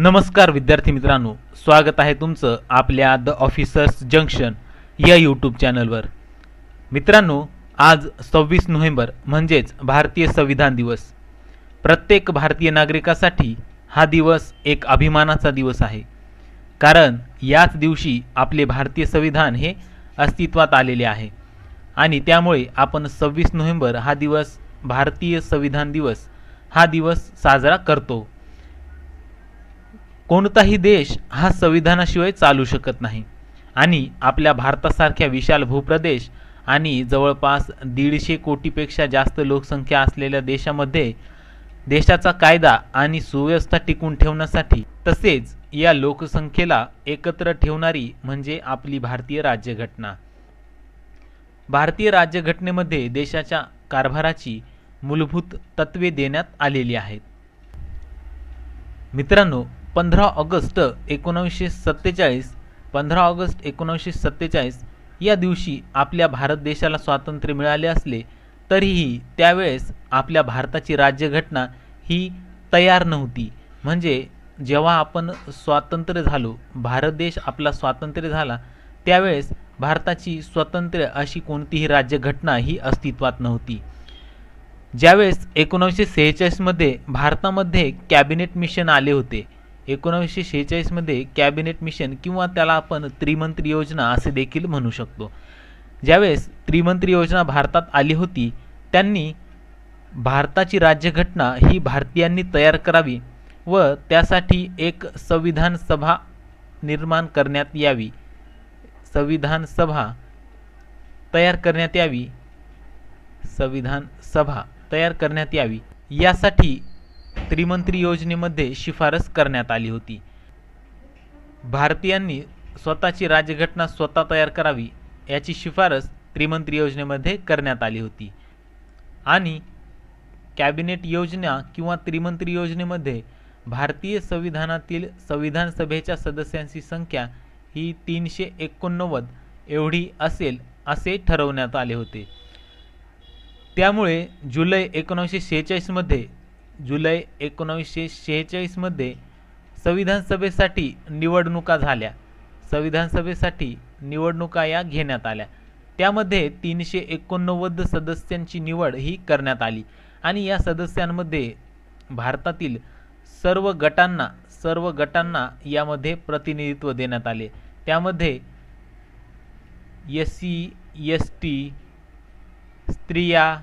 नमस्कार विद्यार्थी मित्रांनो स्वागत आहे तुमचं आपल्या द ऑफिसर्स जंक्शन या यूट्यूब चॅनलवर मित्रांनो आज सव्वीस नोव्हेंबर म्हणजेच भारतीय संविधान दिवस. प्रत्येक भारतीय नागरिकासाठी हा दिवस एक अभिमानाचा दिवस आहे. कारण याच दिवशी आपले भारतीय संविधान हे अस्तित्वात आलेले आहे. आणि त्यामुळे आपण सव्वीस नोव्हेंबर हा दिवस भारतीय संविधान दिवस हा दिवस साजरा करतो. कोणताही देश हा संविधानाशिवाय चालू शकत नाही. आणि आपल्या भारतासारख्या विशाल भूप्रदेश आणि जवळपास दीडशे कोटीपेक्षा जास्त लोकसंख्या असलेल्या देशामध्ये देशाचा कायदा आणि सुव्यवस्था टिकून ठेवण्यासाठी तसेच या लोकसंख्येला एकत्र ठेवणारी म्हणजे आपली भारतीय राज्यघटना. भारतीय राज्यघटनेमध्ये देशाच्या कारभाराची मूलभूत तत्वे देण्यात आलेली आहेत. मित्रांनो पंधरा ऑगस्ट एकोणावीसशे सत्तेचाळीस पंधरा ऑगस्ट एकोणावीसशे सत्तेचाळीस या दिवशी आपल्या भारत देशाला स्वातंत्र्य मिळाले असले तरीही त्यावेळेस आपल्या भारताची राज्यघटना ही तयार नव्हती. म्हणजे जेव्हा आपण स्वातंत्र्य झालो भारत देश आपला स्वातंत्र्य झाला त्यावेळेस भारताची स्वतंत्र अशी कोणतीही राज्यघटना ही अस्तित्वात नव्हती. ज्यावेळेस एकोणीसशे सेहेचाळीसमध्ये भारतामध्ये कॅबिनेट मिशन आले होते एकोणावीसशे शेहेचाळीसमध्ये कॅबिनेट मिशन किंवा त्याला आपण त्रिमंत्री योजना असे देखील म्हणू शकतो. ज्यावेळेस त्रिमंत्री योजना भारतात आली होती त्यांनी भारताची राज्यघटना ही भारतीयांनी तयार करावी व त्यासाठी एक संविधान सभा निर्माण करण्यात यावी. संविधान सभा तयार करण्यात यावी. संविधान सभा तयार करण्यात यावी. यासाठी त्रिमंत्री योजनेमध्ये शिफारस करण्यात आली होती. भारतीयांनी स्वतःची राज्यघटना स्वतः तयार करावी याची शिफारस त्रिमंत्री योजनेमध्ये करण्यात आली होती. आणि कॅबिनेट योजना किंवा त्रिमंत्री योजनेमध्ये भारतीय संविधानातील संविधान सभेच्या सदस्यांची संख्या ही तीनशे एकोणनव्वद एवढी असेल असे ठरवण्यात आले होते. त्यामुळे जुलै एकोणीसशे शेहेचाळीसमध्ये जुलै एकोणावीसशे शेहेचाळीसमध्ये संविधान सभेसाठी निवडणुका झाल्या. संविधान सभेसाठी निवडणुका या घेण्यात आल्या. त्यामध्ये तीनशे एकोणनव्वद सदस्यांची निवड ही करण्यात आली आणि या सदस्यांमध्ये भारतातील सर्व गटांना सर्व गटांना यामध्ये प्रतिनिधित्व देण्यात आले. त्यामध्ये एस सी एस टी स्त्रिया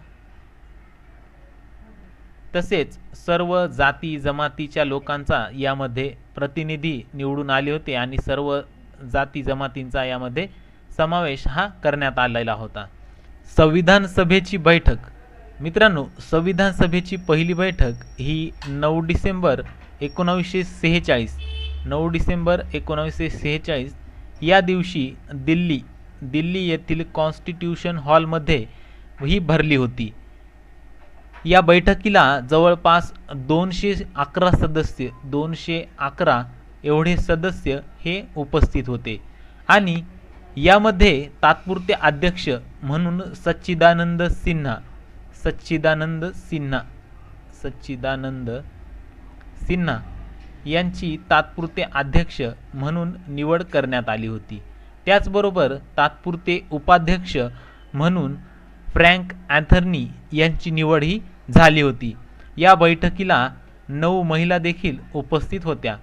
तसेच सर्व जाती जमातीच्या लोकांचा यामध्ये प्रतिनिधी निवडून आले होते आणि सर्व जाती जमातींचा यामध्ये समावेश हा करण्यात आलेला होता. संविधान सभेची बैठक. मित्रांनो संविधान सभेची पहिली बैठक ही नऊ डिसेंबर एकोणावीसशे सेहेचाळीस नऊ डिसेंबर एकोणावीसशे सेहेचाळीस या दिवशी दिल्ली दिल्ली येथील कॉन्स्टिट्यूशन हॉलमध्ये ही भरली होती. या बैठकीला जवळपास दोनशे अकरा सदस्य दोनशे अकरा एवढे सदस्य हे उपस्थित होते. आणि यामध्ये तात्पुरते अध्यक्ष म्हणून सच्चिदानंद सिन्हा सच्चिदानंद सिन्हा सच्चिदानंद सिन्हा यांची तात्पुरते अध्यक्ष म्हणून निवड करण्यात आली होती. त्याचबरोबर तात्पुरते उपाध्यक्ष म्हणून फ्रँक अँथर्नी यांची निवड ही झाली होती. या बैठकीला नऊ महिला देखील उपस्थित होत्या.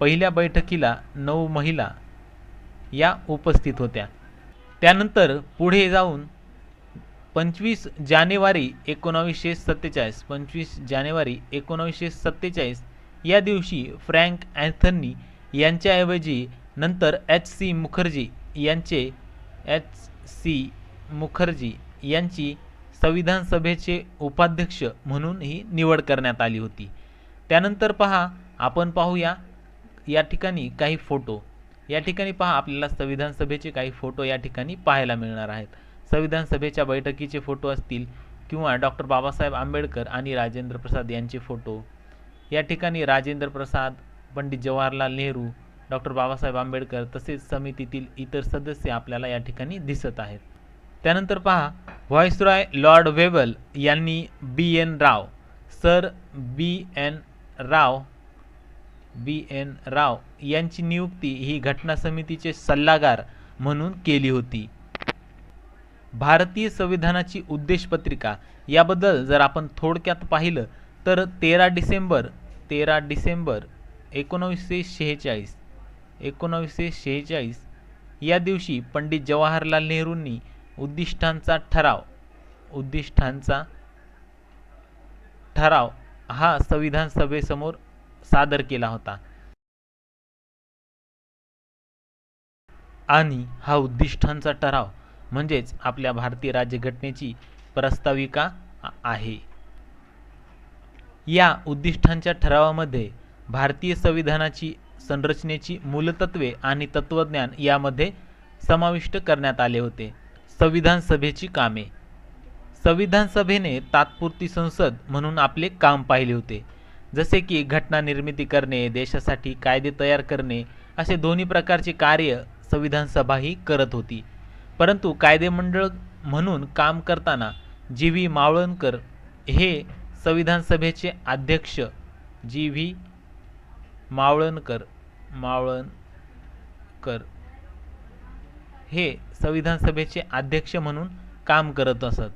पहिल्या बैठकीला नऊ महिला या उपस्थित होत्या. त्यानंतर पुढे जाऊन पंचवीस जानेवारी एकोणावीसशे सत्तेचाळीस पंचवीस जानेवारी एकोणावीसशे सत्तेचाळीस या दिवशी फ्रँक अँथनी यांच्याऐवजी नंतर एच सी मुखर्जी यांचे एच सी मुखर्जी यांची संविधान सभेचे उपाध्यक्ष म्हणून ही निवड करण्यात आली होती. त्यानंतर पहा आपण पाहूया या ठिकाणी काही फोटो. या ठिकाणी पहा आपल्याला संविधान सभेचे काही फोटो या ठिकाणी पाहायला मिळणार आहेत. संविधान सभेच्या बैठकीचे फोटो असतील किंवा डॉक्टर बाबासाहेब आंबेडकर आणि राजेंद्र प्रसाद यांचे फोटो. या ठिकाणी राजेंद्र प्रसाद पंडित जवाहरलाल नेहरू डॉक्टर बाबासाहेब आंबेडकर तसेच समितीतील इतर सदस्य आपल्याला या ठिकाणी दिसत आहेत. त्यानंतर पहा व्हॉइसरॉय लॉर्ड वेवल यांनी B N Rau sir B N Rau B N Rau यांची नियुक्ती ही घटना समितीचे सल्लागार म्हणून केली होती. भारतीय संविधानाची उद्देशपत्रिका याबद्दल जर आपण थोडक्यात पाहिलं तर तेरा डिसेंबर तेरा डिसेंबर एकोणावीसशे शेहेचाळीस एकोणावीसशे शेहेचाळीस या दिवशी पंडित जवाहरलाल नेहरूंनी उद्दिष्टांचा ठराव. उद्दिष्टांचा ठराव हा संविधान सभेसमोर सादर केला होता. आणि हा उद्दिष्टांचा ठराव म्हणजेच आपल्या भारतीय राज्यघटनेची प्रस्ताविका आहे. या उद्दिष्टांच्या ठरावामध्ये भारतीय संविधानाची संरचनेची मूलतत्वे आणि तत्वज्ञान यामध्ये समाविष्ट करण्यात आले होते. संविधान सभेची कामे. संविधान सभेने तात्पुरती संसद म्हणून आपले काम पाहिले होते. जसे की घटना निर्मिती करणे देशासाठी कायदे तयार करणे असे दोन्ही प्रकारचे कार्य संविधान सभा ही करत होती. परंतु कायदेमंडळ म्हणून काम करताना जी व्ही मावळणकर हे संविधान सभेचे अध्यक्ष जी व्ही मावळणकर मावळणकर हे संविधान सभेचे अध्यक्ष म्हणून काम करत असत.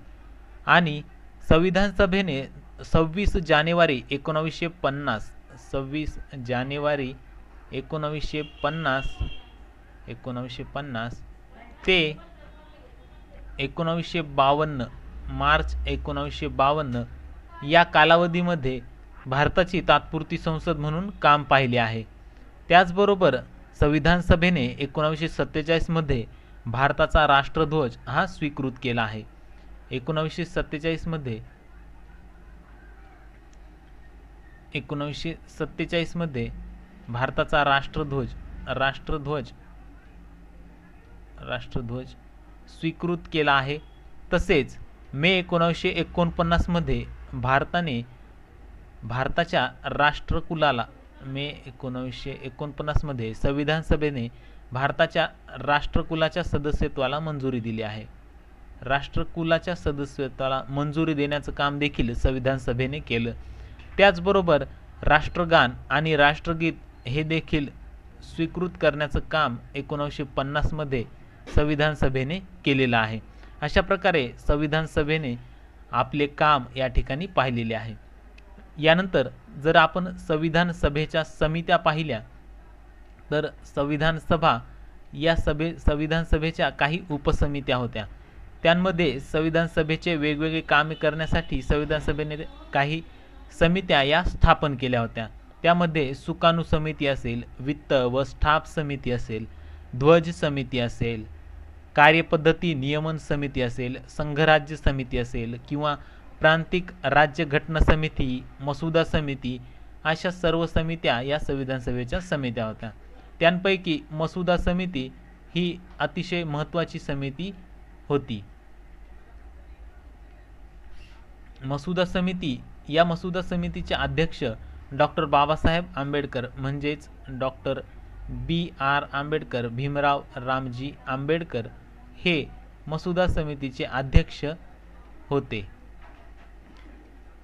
आणि संविधान सभेने सव्वीस जानेवारी एकोणावीसशे पन्नास सव्वीस जानेवारी एकोणावीसशे पन्नास एकोणावीसशे पन्नास ते एकोणावीसशे बावन्न मार्च एकोणावीसशे बावन्न या कालावधीमध्ये भारताची तात्पुरती संसद म्हणून काम पाहिले आहे. त्याचबरोबर संविधान सभेने एकोणावीसशे सत्तेचाळीसमध्ये भारताचा राष्ट्रध्वज हा स्वीकृत केला आहे. एकोणावीसशे सत्तेचाळीसमध्ये एकोणावीसशे सत्तेचाळीसमध्ये भारताचा राष्ट्रध्वज राष्ट्रध्वज राष्ट्रध्वज स्वीकृत केला आहे. तसेच मे एकोणावीसशे एकोणपन्नासमध्ये भारताने भारताच्या राष्ट्रकुलाला मे एकोणावीसशे एकोणपन्नासमध्ये संविधान सभेने भारताच्या राष्ट्रकुलाच्या सदस्यत्वाला मंजुरी दिली आहे. राष्ट्रकुलाच्या सदस्यत्वाला मंजुरी देण्याचं काम देखील संविधान सभेने केलं. त्याचबरोबर राष्ट्रगान आणि राष्ट्रगीत हे देखील स्वीकृत करण्याचं काम एकोणीसशे पन्नासमध्ये संविधान सभेने केलेलं आहे. अशा प्रकारे संविधान सभेने आपले काम या ठिकाणी पाहिलेले आहे. यानंतर जर आपण संविधान सभेच्या समित्या पाहिल्या तर संविधान सभा या सभे संविधान सभेच्या काही उपसमित्या होत्या. त्यांमध्ये संविधान सभेचे वेगवेगळे कामे करण्यासाठी संविधान सभेने काही समित्या या स्थापन केल्या होत्या. त्यामध्ये सुकाणू समिती असेल वित्त व स्टाफ समिती असेल ध्वज समिती असेल कार्यपद्धती नियमन समिती असेल संघराज्य समिती असेल किंवा प्रांतिक राज्यघटना समिती मसुदा समिती अशा सर्व समित्या या संविधान सभेच्या समित्या होत्या. त्यांपैकी मसुदा समिती ही अतिशय महत्त्वाची समिती होती. मसुदा समिती या मसुदा समितीचे अध्यक्ष डॉक्टर बाबासाहेब आंबेडकर म्हणजेच doctor B R Ambedkar Bhimrao Ramji Ambedkar हे मसुदा समितीचे अध्यक्ष होते.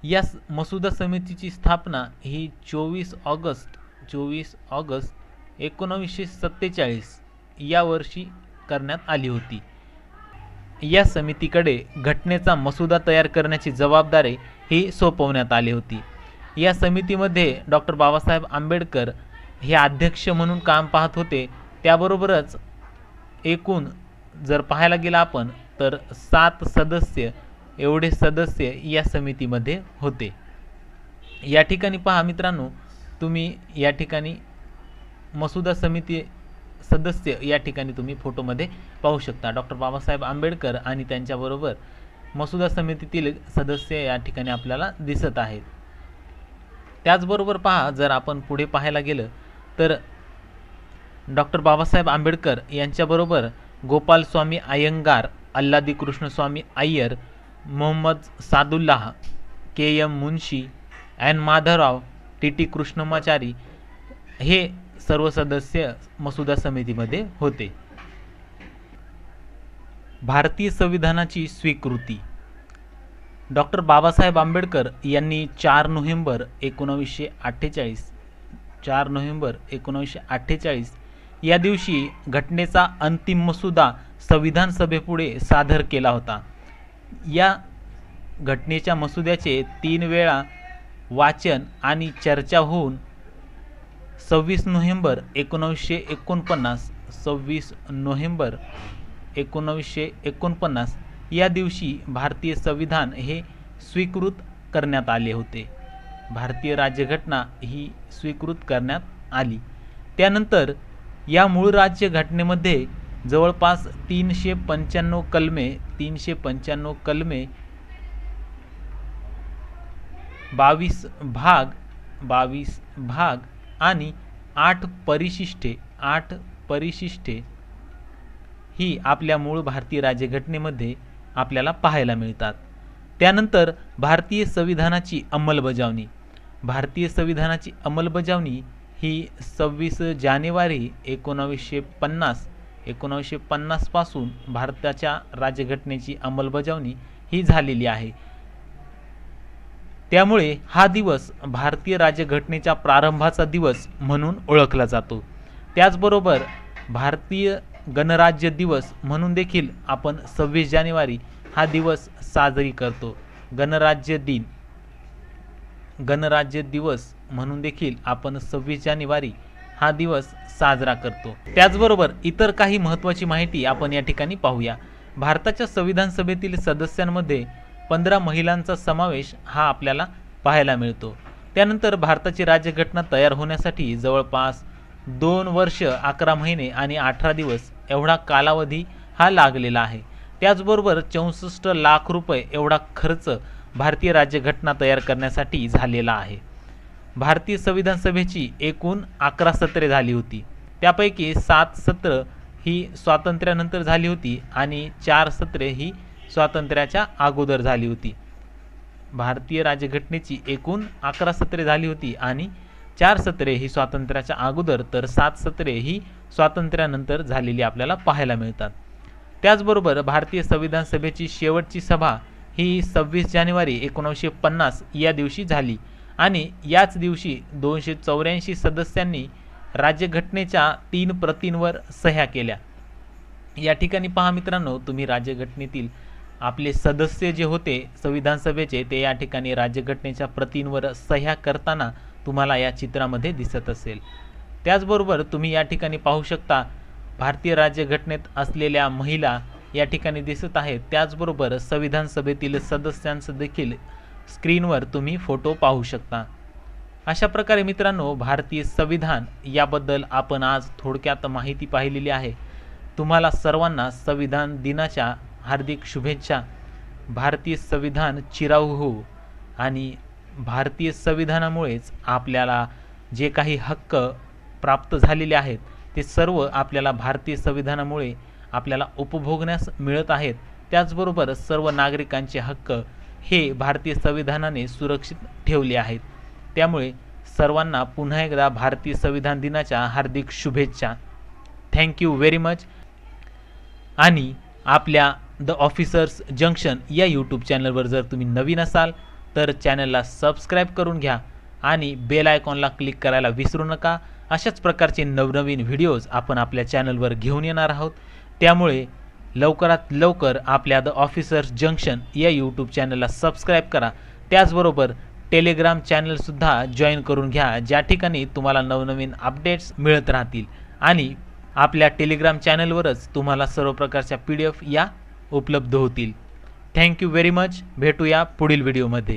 या मसुदा समितीची स्थापना ही चोवीस ऑगस्ट चोवीस ऑगस्ट एकोणावीसशे सत्तेचाळीस या वर्षी करण्यात आली होती. या समितीकडे घटनेचा मसुदा तयार करण्याची जबाबदारी ही सोपवण्यात आली होती. या समितीमध्ये डॉक्टर बाबासाहेब आंबेडकर हे अध्यक्ष म्हणून काम पाहत होते. त्याबरोबरच एकूण जर पाहायला गेलं आपण तर सात सदस्य एवढे सदस्य या समितीमध्ये होते. या ठिकाणी पहा मित्रांनो तुम्ही या ठिकाणी मसुदा समिती सदस्य या ठिकाणी तुम्ही फोटोमध्ये पाहू शकता. डॉक्टर बाबासाहेब आंबेडकर आणि त्यांच्याबरोबर मसुदा समितीतील सदस्य या ठिकाणी आपल्याला दिसत आहेत. त्याचबरोबर पहा जर आपण पुढे पाहायला गेलं तर डॉक्टर बाबासाहेब आंबेडकर यांच्याबरोबर Gopalaswami Ayyangar Alladi Krishnaswami Ayyar Mohammed Saadullah K M Munshi and Madhavrao T T Krishnamachari हे सर्व सदस्य मसुदा समितीमध्ये होते. भारतीय संविधानाची स्वीकृती. डॉक्टर बाबासाहेब आंबेडकर यांनी चार नोव्हेंबर एकोणावीसशे अठ्ठेचाळीस चार नोव्हेंबर एकोणावीसशे अठ्ठेचाळीस या दिवशी घटनेचा अंतिम मसुदा संविधान सभेपुढे सादर केला होता. या घटनेच्या मसुद्याचे तीन वेळा वाचन आणि चर्चा होऊन सव्वीस नोव्हेंबर एकोणावीसशे एकोणपन्नास सव्वीस नोव्हेंबर एकोणावीसशे एकोणपन्नास या दिवशी भारतीय संविधान हे स्वीकृत करण्यात आले होते. भारतीय राज्यघटना ही स्वीकृत करण्यात आली. त्यानंतर या मूळ राज्यघटनेमध्ये जवळपास तीनशे पंच्याण्णव कलमे तीनशे पंच्याण्णव कलमे बावीस भाग बावीस भाग आणि आठ परिशिष्टे आठ परिशिष्टे ही आपल्या मूळ भारतीय राज्यघटनेमध्ये आपल्याला पाहायला मिळतात. त्यानंतर भारतीय संविधानाची अंमलबजावणी. भारतीय संविधानाची अंमलबजावणी ही सव्वीस जानेवारी एकोणावीसशे पन्नास एकोणावीसशे पन्नासपासून भारताच्या राज्यघटनेची अंमलबजावणी ही झालेली आहे. त्यामुळे हा दिवस भारतीय राज्यघटनेच्या प्रारंभाचा दिवस म्हणून ओळखला जातो. त्याचबरोबर भारतीय गणराज्य दिवस म्हणून देखील आपण सव्वीस जानेवारी हा दिवस साजरी करतो. गणराज्य दिन गणराज्य दिवस म्हणून देखील आपण सव्वीस जानेवारी हा दिवस साजरा करतो. त्याचबरोबर इतर काही महत्त्वाची माहिती आपण या ठिकाणी पाहूया. भारताच्या संविधान सभेतील सदस्यांमध्ये पंधरा महिलांचा समावेश हा आपल्याला पाहायला मिळतो. त्यानंतर भारताची राज्यघटना तयार होण्यासाठी जवळपास दोन वर्ष अकरा महिने आणि अठरा दिवस एवढा कालावधी हा लागलेला आहे. त्याचबरोबर चौसष्ट लाख रुपये एवढा खर्च भारतीय राज्यघटना तयार करण्यासाठी झालेला आहे. भारतीय संविधान सभेची एकूण अकरा सत्रे झाली होती. त्यापैकी सात सत्र ही स्वातंत्र्यानंतर झाली होती आणि चार सत्रे ही स्वातंत्र्याच्या अगोदर झाली होती. भारतीय राज्यघटनेची एकूण अकरा सत्रे झाली होती आणि चार सत्रे ही स्वातंत्र्याच्या अगोदर तर सात सत्रे ही स्वातंत्र्यानंतर झालेली आपल्याला पाहायला मिळतात. त्याचबरोबर भारतीय संविधान सभेची शेवटची सभा ही सव्वीस जानेवारी एकोणीसशे पन्नास या दिवशी झाली आणि याच दिवशी दोनशे चौऱ्याऐंशी सदस्यांनी राज्यघटनेच्या तीन प्रतींवर सह्या केल्या. या ठिकाणी पहा मित्रांनो तुम्ही राज्यघटनेतील आपले सदस्य जे होते संविधान सभेचे ते या ठिकाणी राज्यघटनेच्या प्रतींवर सह्या करताना तुम्हाला या चित्रामध्ये दिसत असेल. त्याचबरोबर तुम्ही या ठिकाणी पाहू शकता भारतीय राज्यघटनेत असलेल्या महिला या ठिकाणी दिसत आहेत. त्याचबरोबर संविधान सभेतील सदस्यांचं देखील स्क्रीनवर तुम्ही फोटो पाहू शकता. अशा प्रकारे मित्रांनो भारतीय संविधान याबद्दल आपण आज थोडक्यात माहिती पाहिलेली आहे. तुम्हाला सर्वांना संविधान दिनाच्या हार्दिक शुभेच्छा. भारतीय संविधान चिराऊ हो आणि भारतीय संविधानामुळेच आपल्याला जे काही हक्क प्राप्त झालेले आहेत ते सर्व आपल्याला भारतीय संविधानामुळे आपल्याला उपभोगण्यास मिळत आहेत. त्याचबरोबर सर्व नागरिकांचे हक्क हे भारतीय संविधानाने सुरक्षित ठेवले आहेत. त्यामुळे सर्वांना पुन्हा एकदा भारतीय संविधान दिनाच्या हार्दिक शुभेच्छा. थँक्यू व्हेरी मच आणि आपल्या द ऑफिसर्स जंक्शन या यूट्यूब चॅनलवर जर तुम्ही नवीन असाल तर चॅनलला सबस्क्राईब करून घ्या आणि बेल आयकॉनला क्लिक करायला विसरू नका. अशाच प्रकारचे नवनवीन व्हिडिओज आपण आपल्या चॅनलवर घेऊन येणार आहोत. त्यामुळे लवकरात लवकर आपल्या द ऑफिसर्स जंक्शन या यूट्यूब चॅनलला सबस्क्राईब करा. त्याचबरोबर टेलिग्राम चॅनलसुद्धा जॉईन करून घ्या ज्या ठिकाणी तुम्हाला नवनवीन अपडेट्स मिळत राहतील. आणि आपल्या टेलिग्राम चॅनलवरच तुम्हाला सर्व प्रकारच्या पी डी एफ या उपलब्ध होतील. थँक्यू व्हेरी मच भेटूया पुढील व्हिडिओमध्ये